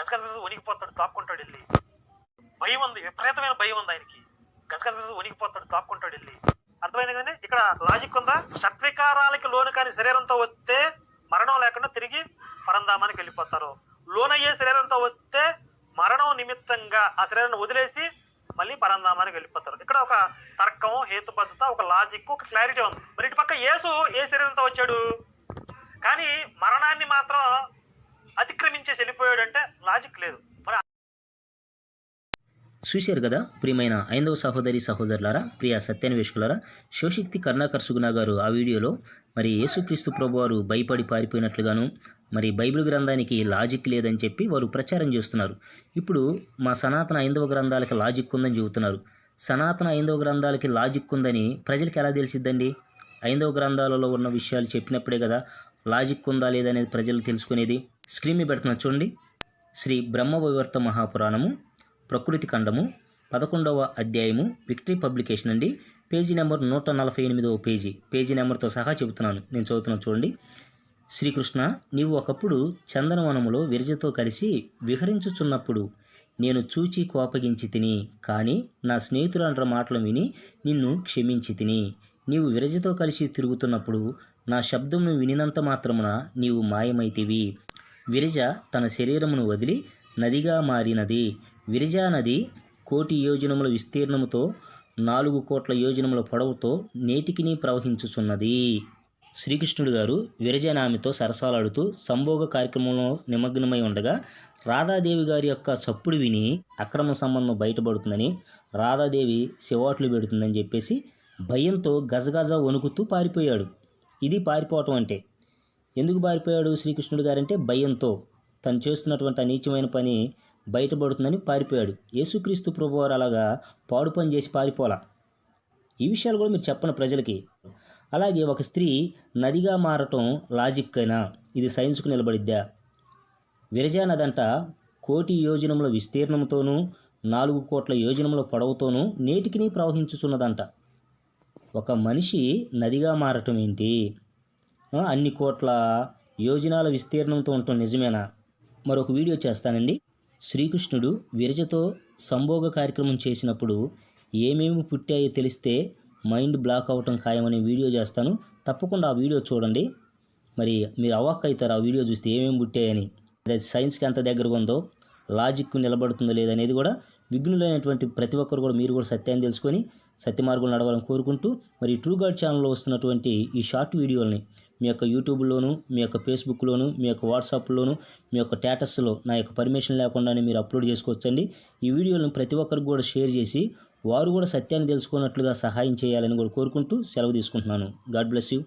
గసగస వణికిపోతాడు తాక్కుంటాడు వెళ్ళి. భయం ఉంది విపరీతమైన భయం ఉంది ఆయనకి. గసగస వణికిపోతాడు తాక్కుంటాడు వెళ్ళి. అర్థమైంది కానీ ఇక్కడ లాజిక్ ఉందా? షట్వికారాలకి లోను కాని శరీరంతో వస్తే మరణం లేకుండా తిరిగి పరంధామానికి వెళ్ళిపోతారు. లోనయ్యే శరీరంతో వస్తే మరణం నిమిత్తంగా ఆ శరీరాన్ని వదిలేసి మళ్ళీ పరంధామానికి వెళ్ళిపోతారు. ఇక్కడ ఒక తర్కం హేతుబద్ధత ఒక లాజిక్ ఒక క్లారిటీ ఉంది. మరి ఇటు పక్క యేసు ఏ శరీరంతో వచ్చాడు? కానీ మరణాన్ని మాత్రం అతిక్రమించేసి వెళ్ళిపోయాడు అంటే లాజిక్ లేదు. మరి చూశారు కదా ప్రియమైన ఐందవ సహోదరి సహోదరులారా ప్రియ సత్యాన్వేషకులారా శివశక్తి కరుణాకర్ సుగుణ గారు ఆ వీడియోలో మరి యేసుక్రీస్తు ప్రభు వారు భయపడి పారిపోయినట్లుగాను మరి బైబిల్ గ్రంథానికి లాజిక్ లేదని చెప్పి వారు ప్రచారం చేస్తున్నారు. ఇప్పుడు మా సనాతన ఐందవ గ్రంథాలకి లాజిక్ ఉందని చెబుతున్నారు. సనాతన ఐందవ గ్రంథాలకి లాజిక్ ఉందని ప్రజలకు ఎలా తెలిసిద్దండి? ఐందవ గ్రంథాలలో ఉన్న విషయాలు చెప్పినప్పుడే కదా లాజిక్ ఉందా లేదా అనేది ప్రజలు తెలుసుకునేది. స్క్రీన్ మీద పెడుతున్నా చూడండి. శ్రీ బ్రహ్మ వివర్త మహాపురాణము ప్రకృతి ఖండము పదకొండవ అధ్యాయము విక్టరీ పబ్లికేషన్ అండి. పేజీ నెంబర్ నూట నలభై ఎనిమిదవ పేజీ. పేజీ నెంబర్తో సహా చెబుతున్నాను. నేను చదువుతున్నాను చూడండి. శ్రీకృష్ణ నీవు ఒకప్పుడు చందనవనములో విరజతో కలిసి విహరించుచున్నప్పుడు నేను చూచి కోపగించి తిని కానీ నా స్నేహితులండ్ర మాటలు విని నిన్ను క్షమించి తిని. నీవు విరజతో కలిసి తిరుగుతున్నప్పుడు నా శబ్దమును వినినంత మాత్రమున నీవు మాయమైతివి. విరజ తన శరీరమును వదిలి నదిగా మారినది. విరజా నది కోటి యోజనముల విస్తీర్ణముతో నాలుగు కోట్ల యోజనముల పొడవుతో నేటికిని ప్రవహించుచున్నది. శ్రీకృష్ణుడు గారు విరజనామితో సరసాలాడుతూ సంభోగ కార్యక్రమంలో నిమగ్నమై ఉండగా రాధాదేవి గారి యొక్క సప్పుడు విని అక్రమ సంబంధం బయటపడుతుందని రాధాదేవి శివాట్లు పెడుతుందని చెప్పేసి భయంతో గజగజ వణుకుతూ పారిపోయాడు. ఇది పారిపోవటం అంటే ఎందుకు పారిపోయాడు శ్రీకృష్ణుడు గారంటే భయంతో. తను చేస్తున్నటువంటి నీచమైన పని బయటపడుతుందని పారిపోయాడు. యేసుక్రీస్తు ప్రభువారు అలాగా పాడు పని చేసి పారిపోలా. ఈ విషయాలు కూడా మీరు చెప్పను ప్రజలకి. అలాగే ఒక స్త్రీ నదిగా మారటం లాజిక్ అయినా ఇది సైన్స్కు నిలబడిద్దా? విరజానదంట కోటి యోజనముల విస్తీర్ణంతోనూ నాలుగు కోట్ల యోజనముల పొడవుతోనూ నేటికిని ప్రవహించుచున్నదంట. ఒక మనిషి నదిగా మారటం ఏంటి అన్ని కోట్ల యోజనాల విస్తీర్ణంతో ఉండటం నిజమేనా? మరొక వీడియో చేస్తానండి. శ్రీకృష్ణుడు విరజతో సంభోగ కార్యక్రమం చేసినప్పుడు ఏమేమి పుట్టాయో తెలిస్తే మైండ్ బ్లాక్ అవటం ఖాయమనే వీడియో చేస్తాను. తప్పకుండా ఆ వీడియో చూడండి. మరి మీరు అవాక్ అవుతారు ఆ వీడియో చూస్తే ఏమేమి పుట్టాయని. అది సైన్స్కి ఎంత దగ్గరగా ఉందో లాజిక్ నిలబడుతుందో లేదనేది కూడా విఘ్నులైనటువంటి ప్రతి ఒక్కరు కూడా మీరు కూడా సత్యాన్ని తెలుసుకొని సత్యమార్గంలో నడవాలని కోరుకుంటూ మరి ట్రూ గాడ్ ఛానల్లో వస్తున్నటువంటి ఈ షార్ట్ వీడియోల్ని మీ యొక్క యూట్యూబ్లోను మీ యొక్క ఫేస్బుక్లోను మీ యొక్క వాట్సాప్లోను మీ యొక్క స్టేటస్లో నా యొక్క పర్మిషన్ లేకుండానే మీరు అప్లోడ్ చేసుకోవచ్చండి. ఈ వీడియోలను ప్రతి ఒక్కరికి కూడా షేర్ చేసి వారు కూడా సత్యాన్ని తెలుసుకున్నట్లుగా సహాయం చేయాలని కూడా కోరుకుంటూ సెలవు తీసుకుంటున్నాను. God bless you